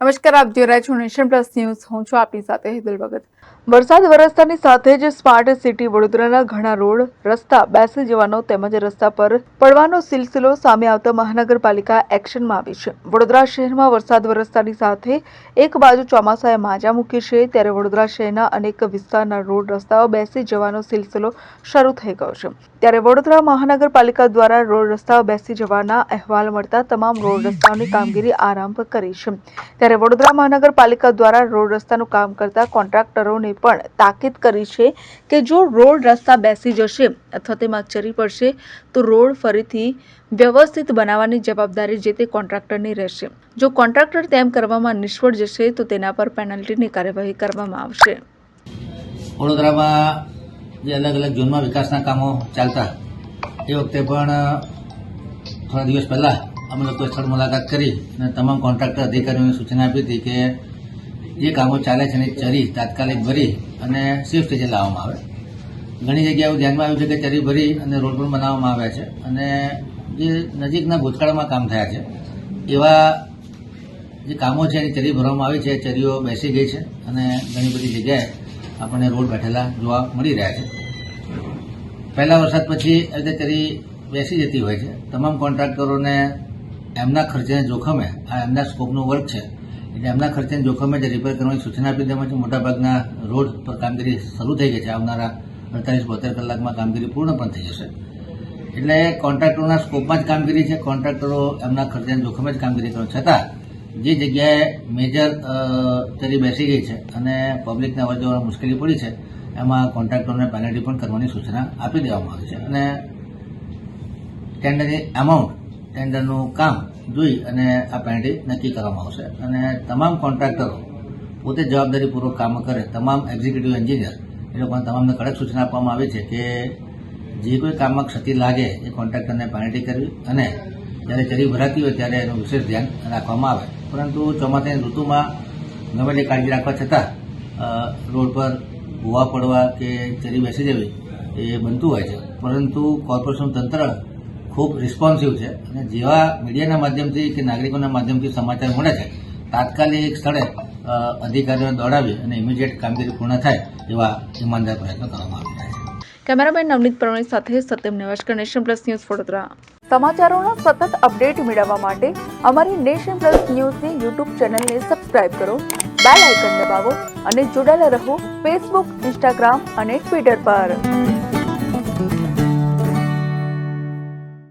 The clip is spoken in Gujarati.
નમસ્કાર, આપ જોઈ રહ્યા છો નેશન પ્લસ ન્યૂઝ. હું છું આપની સાથે હિદલ ભગત. વરસાદ વરસતાની સાથે જ સ્માર્ટ સિટી વડોદરાના ઘણા રોડ, રસ્તા બેસી જવાનો તેમજ રસ્તા પર પડવાનો સિલસિલો સામે આવતા મહાનગરપાલિકા એક્શનમાં આવી છે. વડોદરા શહેરમાં વરસાદ વરસતાની સાથે એક બાજુ ચોમાસાએ માજા મૂકી છે, ત્યારે વડોદરા શહેરના અનેક વિસ્તારના રોડ, રસ્તાઓ બેસી જવાનો સિલસિલો શરૂ થઈ ગયો છે. ત્યારે વડોદરા મહાનગરપાલિકા દ્વારા રોડ, રસ્તાઓ બેસી જવાના અહેવાલ મળતા તમામ રોડ, રસ્તાઓની કામગીરી આરંભ કરી છે. ત્યારે વડોદરા મહાનગરપાલિકા દ્વારા રોડ રસ્તાનું કામ કરતા કોન્ટ્રાક્ટરોને પણ તાકીદ કરી છે કે જો રોડ રસ્તા બેસી જશે અથવા તેમાં ચરી પડશે, તો રોડ ફરીથી વ્યવસ્થિત બનાવવાની જવાબદારી જે તે કોન્ટ્રાક્ટરની રહેશે. જો કોન્ટ્રાક્ટર તેમ કરવામાં નિષ્ફળ જશે, તો તેના પર પેનલ્ટીની કાર્યવાહી કરવામાં આવશે. વડોદરામાં જે અલગ અલગ ઝોનમાં વિકાસના કામો ચાલતા, એ વખતે પણ થોડા દિવસ પહેલા અમે લોકો સ્થળ મુલાકાત કરી અને તમામ કોન્ટ્રાક્ટર અધિકારીઓને સૂચના આપી હતી કે જે કામો ચાલે છે એની ચરી, તાત્કાલિક ભરી અને સેફ સ્ટેજે લાવવામાં આવે. ઘણી જગ્યાએ એવું ધ્યાનમાં આવ્યું છે કે ચરી ભરી અને રોડ પણ બનાવવામાં આવ્યા છે અને જે નજીકના ભૂતકાળમાં કામ થયા છે, એવા જે કામો છે એની ચરી ભરવામાં આવી છે, ચરીઓ બેસી ગઈ છે અને ઘણી બધી જગ્યાએ આપણને રોડ બેઠેલા જોવા મળી રહ્યા છે. પહેલા વરસાદ પછી આવી રીતે ચરી બેસી જતી હોય છે. તમામ કોન્ટ્રાક્ટરોને એમના ખર્ચાને જોખમે, આ એમના સ્કોપનો વર્ક છે, એટલે એમના ખર્ચાને જોખમે જે રિપેર કરવાની સૂચના આપી દેવામાં છે, મોટાભાગના રોડ પર કામગીરી શરૂ થઈ ગઈ છે. આવનારા અડતાલીસ, બોતેર કલાકમાં કામગીરી પૂર્ણ પણ થઈ જશે. એટલે કોન્ટ્રાક્ટરોના સ્કોપમાં જ કામગીરી છે, કોન્ટ્રાક્ટરો એમના ખર્ચાને જોખમે જ કામગીરી કરવા છતાં, જે જગ્યાએ મેજર તરી બેસી ગઈ છે અને પબ્લિકને અવર જવર મુશ્કેલી પડી છે, એમાં કોન્ટ્રાક્ટરોને પેનલ્ટી પણ કરવાની સૂચના આપી દેવામાં આવી છે. અને ટેન્ડરની અમાઉન્ટ ટેન્ડરનું કામ જોઈ અને આ પેનલ્ટી નક્કી કરવામાં આવશે. અને તમામ કોન્ટ્રાક્ટરો પોતે જવાબદારીપૂર્વક કામ કરે, તમામ એક્ઝિક્યુટિવ એન્જિનિયર એ લોકોને તમામને કડક સૂચના આપવામાં આવી છે કે જે કોઈ કામમાં ક્ષતિ લાગે એ કોન્ટ્રાક્ટરને પેનલ્ટી કરવી અને જ્યારે ચરી ભરાતી હોય ત્યારે એનું વિશેષ ધ્યાન રાખવામાં આવે. પરંતુ ચોમાસાની ઋતુમાં ગમે તે કાળજી રાખવા છતાં રોડ પર ભૂવા પડવા કે ચરી બેસી જવી એ બનતું હોય છે. પરંતુ કોર્પોરેશન તંત્ર ખૂબ રિસ્પોન્સિવ છે અને જેવા મીડિયાના માધ્યમથી કે નાગરિકોના માધ્યમથી સમાચાર મળે છે તાત્કાલિક સ્થળે અધિકારીઓને દોડાવી અને ઇમિડિયેટ કામગીરી પૂર્ણ થાય એવા ઈમાનદાર પ્રયત્નો કરવામાં આવી રહ્યા છે. કેમેરામેન નવનીત પ્રવીણ સાથે Satyam Nevashkar nation plus news Vadodara. સમાચારોના સતત અપડેટ મેળવવા માટે અમારી નેશન પ્લસ ન્યૂઝની યુટ્યુબ ચેનલને સબસ્ક્રાઇબ કરો બેલ આઇકન દબાવો અને જોડાયેલા રહો ફેસબુક ઇન્સ્ટાગ્રામ અને ટ્વિટર પર.